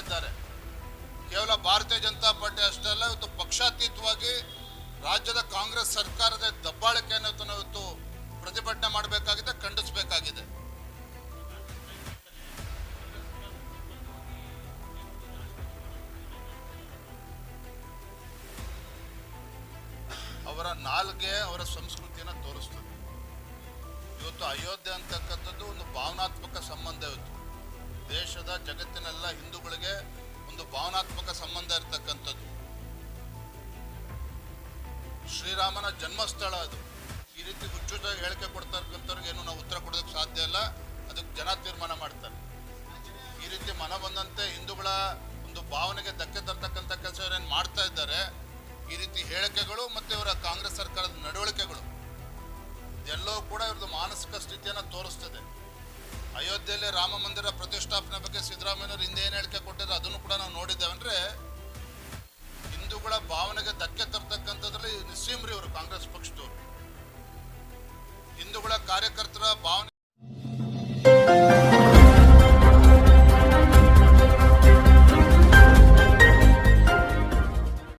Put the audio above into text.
ಇದ್ದಾರೆ. ಕೇವಲ ಭಾರತೀಯ ಜನತಾ ಪಾರ್ಟಿ ಅಷ್ಟೇ ಅಲ್ಲ, ಇವತ್ತು ಪಕ್ಷಾತೀತವಾಗಿ ರಾಜ್ಯದ ಕಾಂಗ್ರೆಸ್ ಸರ್ಕಾರದ ದಬ್ಬಾಳಿಕೆಯನ್ನು ಇವತ್ತು ಪ್ರತಿಭಟನೆ ಮಾಡಬೇಕಾಗಿದೆ, ಖಂಡಿಸಬೇಕಾಗಿದೆ. ಅವರ ನಾಲ್ಗೆ ಅವರ ಸಂಸ್ಕೃತಿಯನ್ನು ತೋರಿಸ್ತದೆ. ಇವತ್ತು ಅಯೋಧ್ಯೆ ಅಂತಕ್ಕಂಥದ್ದು ಒಂದು ಭಾವನಾತ್ಮಕ ಸಂಬಂಧ ಇವತ್ತು. ದೇಶದ ಜಗತ್ತಿನೆಲ್ಲ ಹಿಂದೂಗಳಿಗೆ ಒಂದು ಭಾವನಾತ್ಮಕ ಸಂಬಂಧ ಇರತಕ್ಕಂಥದ್ದು. ಶ್ರೀರಾಮನ ಜನ್ಮಸ್ಥಳ ಅದು. ಈ ರೀತಿ ಹುಚ್ಚುಚ್ಚಾಗಿ ಹೇಳಿಕೆ ಕೊಡ್ತಾ ಇರ್ತಕ್ಕಂಥವ್ರಿಗೆ ಏನು ನಾವು ಉತ್ತರ ಕೊಡೋದಕ್ಕೆ ಸಾಧ್ಯ ಇಲ್ಲ. ಅದಕ್ಕೆ ಜನ ತೀರ್ಮಾನ ಮಾಡ್ತಾರೆ. ಈ ರೀತಿ ಮನ ಬಂದಂತೆ ಹಿಂದೂಗಳ ಒಂದು ಭಾವನೆಗೆ ಧಕ್ಕೆ ತರ್ತಕ್ಕಂಥ ಕೆಲಸ ಏನು ಮಾಡ್ತಾ ಇದ್ದಾರೆ. ಈ ರೀತಿ ಹೇಳಿಕೆಗಳು ಮತ್ತು ಇವರ ಕಾಂಗ್ರೆಸ್ ಸರ್ಕಾರದ ನಡವಳಿಕೆಗಳು. ಇದೆಲ್ಲವೂ ಕೂಡ ಇವ್ರದ್ದು ಮಾನಸಿಕ ಸ್ಥಿತಿಯನ್ನು ತೋರಿಸ್ತದೆ. ಅಯೋಧ್ಯೆಯಲ್ಲಿ ರಾಮ ಮಂದಿರ ಪ್ರತಿಷ್ಠಾಪನೆ ಬಗ್ಗೆ ಸಿದ್ದರಾಮಯ್ಯವರು ಹಿಂದೆ ಏನು ಹೇಳಿಕೆ ಕೊಟ್ಟಿದ್ರು, ಅದನ್ನು ಕೂಡ ನಾವು ನೋಡಿದ್ದೇವೆ. ಅಂದ್ರೆ ಹಿಂದೂಗಳ ಭಾವನೆಗೆ ಧಕ್ಕೆ ತರ್ತಕ್ಕಂಥದ್ರಲ್ಲಿ ನಿಸ್ಸೀಮ್ರಿ ಅವರು ಕಾಂಗ್ರೆಸ್ ಪಕ್ಷದವರು. ಹಿಂದೂಗಳ ಕಾರ್ಯಕರ್ತರ ಭಾವನೆ